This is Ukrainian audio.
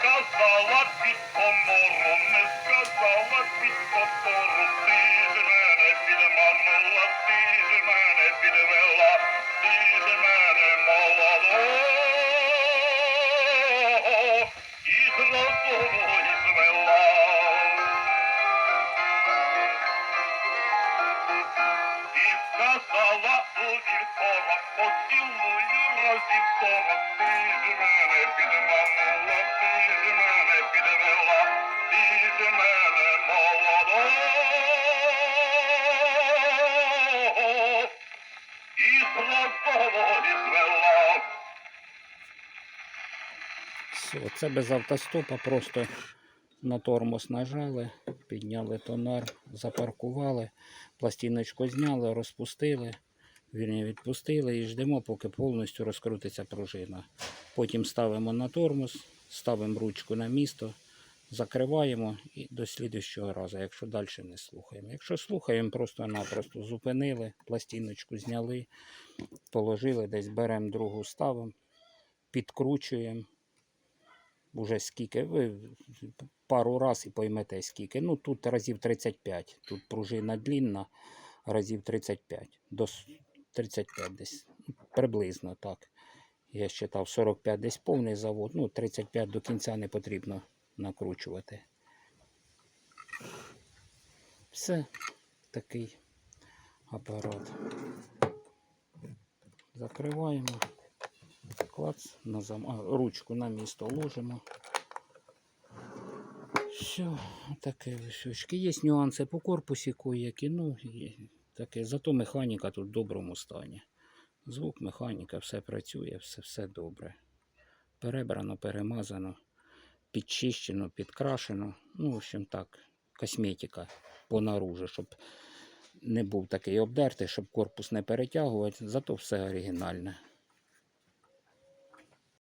Сказала під помором, не сказала під покору ти. У вівторок, поцілую разів сорок, ти ж мене підманула, ти ж мене підвела, ти ж мене молодого і злотової звела. Все, це без автостопа, просто на тормоз нажали, підняли тонар, запаркували, пластиночку зняли, розпустили, вірні відпустили і ждемо, поки повністю розкрутиться пружина. Потім ставимо на тормоз, ставимо ручку на місто, закриваємо і до слідущого разу, якщо далі не слухаємо. Якщо слухаємо, просто-напросто зупинили, пластиночку зняли, положили, десь беремо другу, ставимо, підкручуємо уже скільки, ви пару раз і поймете скільки. Ну тут разів 35. Тут пружина длінна, разів 35. До 35 десь. Приблизно так. Я считав 45 десь повний завод. Ну, 35 до кінця не потрібно накручувати. Все, такий апарат. Закриваємо. Клац, на зам... а, ручку на місто ложимо. Все, таке висючки. Є нюанси по корпусі кое-які, ну, є таке. Зато механіка тут в доброму стані. Звук, механіка, все працює, все, все добре. Перебрано, перемазано, підчищено, підкрашено. Ну, в общем так, косметика понаружу, щоб не був такий обдертий, щоб корпус не перетягувати. Зато все оригінальне.